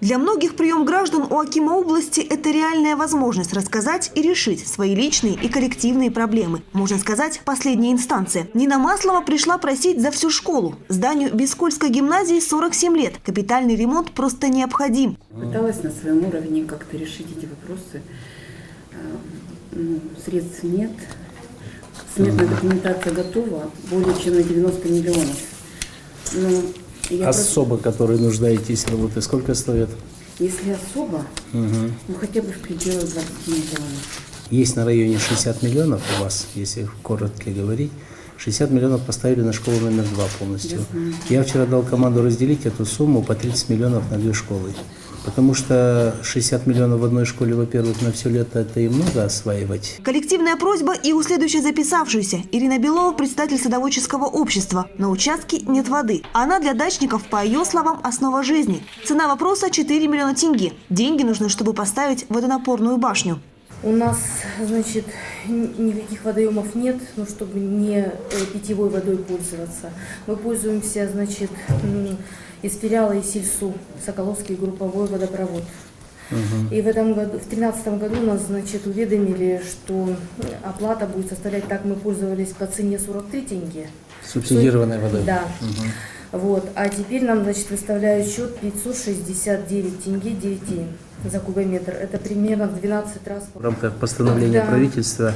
Для многих прием граждан у Акима области – это реальная возможность рассказать и решить свои личные и коллективные проблемы. Можно сказать, последняя инстанция. Нина Маслова пришла просить за всю школу. Зданию Бескольской гимназии 47 лет. Капитальный ремонт просто необходим. Пыталась на своем уровне как-то решить эти вопросы. А, ну, средств нет. Сметная документация готова, более чем на 90 миллионов. Но я просто- Особо, которые нуждаетесь в работе, сколько стоят? если особо, ну хотя бы в пределах 20 миллионов. Есть на районе 60 миллионов у вас, если коротко говорить. 60 миллионов поставили на школу номер два полностью. Я вчера дал команду разделить эту сумму по 30 миллионов на две школы. Потому что 60 миллионов в одной школе, во-первых, на все лето это и много осваивать. Коллективная просьба и у следующей записавшейся. Ирина Белова, председатель садоводческого общества. На участке нет воды. Она для дачников, по ее словам, основа жизни. Цена вопроса – 4 миллиона тенге. Деньги нужны, чтобы поставить водонапорную башню. У нас, значит, никаких водоемов нет, ну, чтобы не э, питьевой водой пользоваться. Мы пользуемся, значит, из филиала и сельсу, Соколовский групповой водопровод. И в этом году, в 2013 году нас, значит, уведомили, что оплата будет составлять, так мы пользовались по цене 43 тенге. Субсидированной водой. Да. Вот. А теперь нам, значит, выставляют счет 569 тенге 9 за кубометр. Это примерно в 12 раз. В рамках постановления Да. правительства,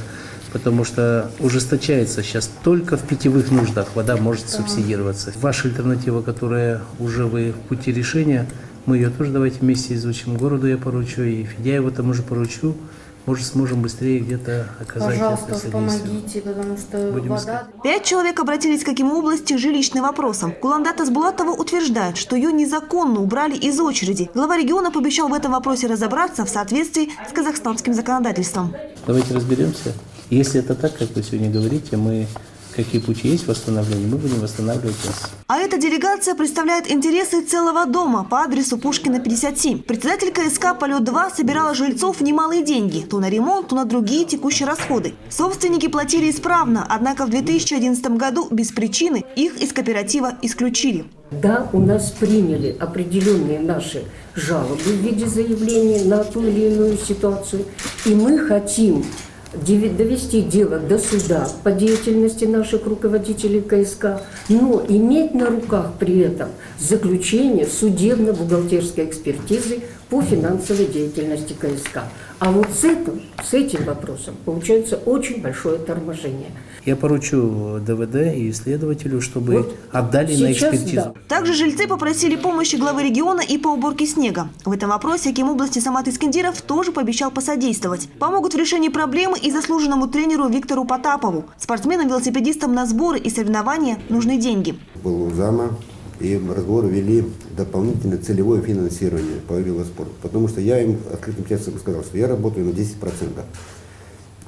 потому что ужесточается сейчас только в питьевых нуждах вода может субсидироваться. Ваша альтернатива, которая уже вы в пути решения, мы ее тоже давайте вместе изучим. Городу я поручу, и Федяеву тому же поручу. Может, сможем быстрее где-то оказать Пожалуйста, это помогите, потому что Будем вода... Пять человек обратились к Акиму области жилищным вопросом. Куландата Сбулатова утверждает, что ее незаконно убрали из очереди. Глава региона пообещал в этом вопросе разобраться в соответствии с казахстанским законодательством. Давайте разберемся. Если это так, как вы сегодня говорите, мы какие пути есть восстановления, мы будем восстанавливать вас. А эта делегация представляет интересы целого дома по адресу Пушкина, 57. Председатель КСК «Полет-2» собирала жильцов немалые деньги. То на ремонт, то на другие текущие расходы. Собственники платили исправно, однако в 2011 году без причины их из кооператива исключили. Да, у нас приняли определенные наши жалобы в виде заявления на ту или иную ситуацию, и мы хотим довести дело до суда по деятельности наших руководителей КСК, но иметь на руках при этом заключение судебно-бухгалтерской экспертизы по финансовой деятельности КСК. А вот с этим, с этим вопросом получается очень большое торможение. Я поручу ДВД и следователю, чтобы Вот отдали на экспертизу. да. Также жильцы попросили помощи главы региона и по уборке снега. В этом вопросе Аким области Самат Искандиров тоже пообещал посодействовать. Помогут в решении проблемы и заслуженному тренеру Виктору Потапову. Спортсменам-велосипедистам на сборы и соревнования нужны деньги. был у зама, и разговоры вели дополнительное целевое финансирование по велоспорту. Потому что я им открытым текстом сказал, что я работаю на 10%.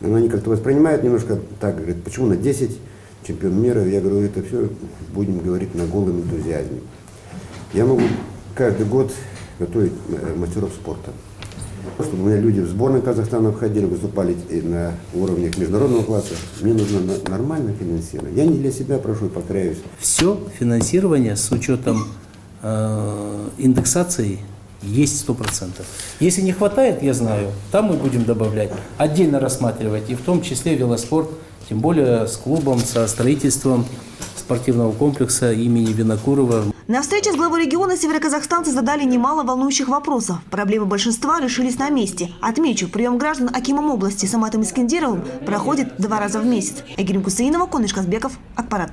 Но они как-то воспринимают немножко так, говорят, почему на 10 чемпион мира? Я говорю, это все будем говорить на голом энтузиазме. Я могу каждый год готовить э, мастеров спорта. Чтобы у меня люди в сборной Казахстана входили, выступали и на уровнях международного класса, мне нужно нормальное финансирование. Я не для себя прошу, повторяюсь, Все финансирование с учетом э, индексации есть 100%. Если не хватает, я знаю, там мы будем добавлять, отдельно рассматривать, и в том числе велоспорт, тем более с клубом, со строительством спортивного комплекса имени Винокурова. На встрече с главой региона североказахстанцы задали немало волнующих вопросов. Проблемы большинства решились на месте. Отмечу, прием граждан Акимом области Саматом Искандеровым проходит два раза в месяц. Эгерим Кусаинова, Коныш Казбеков, Акпарат.